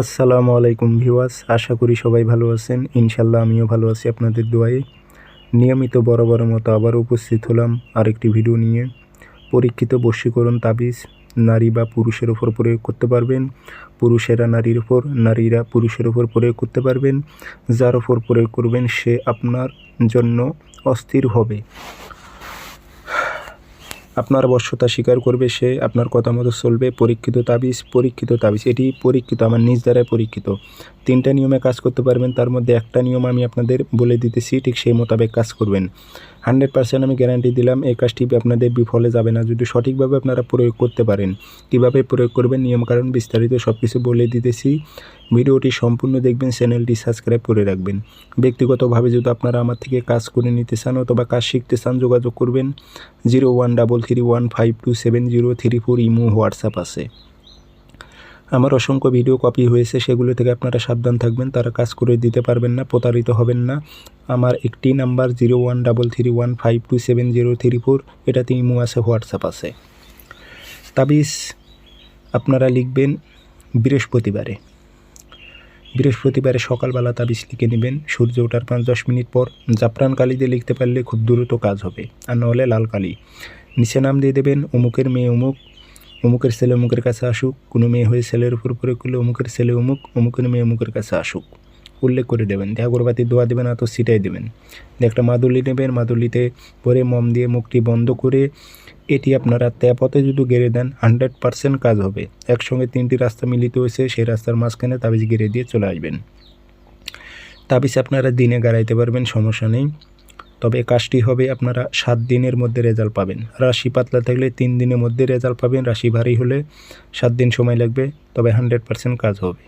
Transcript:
আসসালামু আলাইকুম ভিওয়াস আশা করি সবাই ভালো আছেন। ইনশাল্লাহ আমিও ভালো আছি আপনাদের দোয়ায়ে। নিয়মিত বড় মতো আবার উপস্থিত হলাম আরেকটি ভিডিও নিয়ে। পরীক্ষিত বশীকরণ তাবিজ নারী বা পুরুষের ওপর প্রয়োগ করতে পারবেন। পুরুষেরা নারীর ওপর নারীরা পুরুষের ওপর প্রয়োগ করতে পারবেন। যার ওপর প্রয়োগ করবেন সে আপনার জন্য অস্থির হবে। আপনার বশ্যতা স্বীকার করবে সে, আপনার কথা মতো চলবে, পরীক্ষিত তাবিজ পরীক্ষিত তাবিজ। এটি পরীক্ষিত, আমার নিজ দ্বারাই পরীক্ষিত। তিনটা নিয়মে কাজ করতে পারবেন, তার মধ্যে একটা নিয়ম আমি আপনাদের বলে দিতেছি, ঠিক সেই মোতাবেক কাজ করবেন। হান্ড্রেড পার্সেন্ট আমি গ্যারান্টি দিলাম, এই কাজটি আপনাদের বিফলে যাবে না। যদি সঠিকভাবে আপনারা প্রয়োগ করতে পারেন, কীভাবে প্রয়োগ করবেন নিয়মকানুন বিস্তারিত সব কিছু বলে দিতেছি। ভিডিওটি সম্পূর্ণ দেখবেন, চ্যানেলটি সাবস্ক্রাইব করে রাখবেন। ব্যক্তিগতভাবে যদি আপনারা আমার থেকে কাজ করে নিতে চান অথবা কাজ শিখতে চান, যোগাযোগ করবেন। Zero one double three one five two seven zero three four imo WhatsApp আছে। আমার অসংখ্য ভিডিও কপি হয়েছে, সেগুলো থেকে আপনারা সাবধান থাকবেন, তারা কাজ করে দিতে পারবেন না, প্রতারিত হবেন না। আমার একটি number zero one double three one five two seven zero three four এটাতে ইমো আছে, হোয়াটসঅ্যাপ আছে। তাবিজ আপনারা লিখবেন বৃহস্পতিবারে। বৃহস্পতিবারে সকালবেলা তাবিজ লিখে নেবেন, সূর্য ওঠার পাঁচ দশ মিনিট পর। জাফরান কালি দিয়ে লিখতে পারলে খুব দ্রুত কাজ হবে, আর নাহলে লাল কালি। নিচে নাম দিয়ে দেবেন, অমুকের মেয়ে অমুক অমুকের ছেলে অমুকের কাছে আসুক, কোনো মেয়ে হয়ে ছেলের উপর প্রয়োগ করলে অমুকের ছেলে অমুক, অমুকের মেয়ে অমুকের কাছে আসুক। উল্লেখ করে দেবেন। আগরবাতি দোয়া দেবেন না তো সিটাই দেবেন একটা মাদুলি নেবেন, মাদুলিতে পরে মম দিয়ে মুখটি বন্ধ করে এটি আপনারা তেপথে যদি গেড়ে দেন হান্ড্রেড পার্সেন্ট কাজ হবে। একসঙ্গে তিনটি রাস্তা মিলিত হয়েছে, সেই রাস্তার মাঝখানে তাবিজ গেড়ে দিয়ে চলে আসবেন। তাবিজ আপনারা দিনে গাড়াইতে পারবেন, সমস্যা নেই। তবে কাজটি হবে আপনারা সাত দিনের মধ্যে রেজাল্ট পাবেন। রাশি পাতলা থাকলে তিন দিনের মধ্যে রেজাল্ট পাবেন, রাশি ভারী হলে সাত দিন সময় লাগবে, তবে হান্ড্রেড পার্সেন্ট কাজ হবে।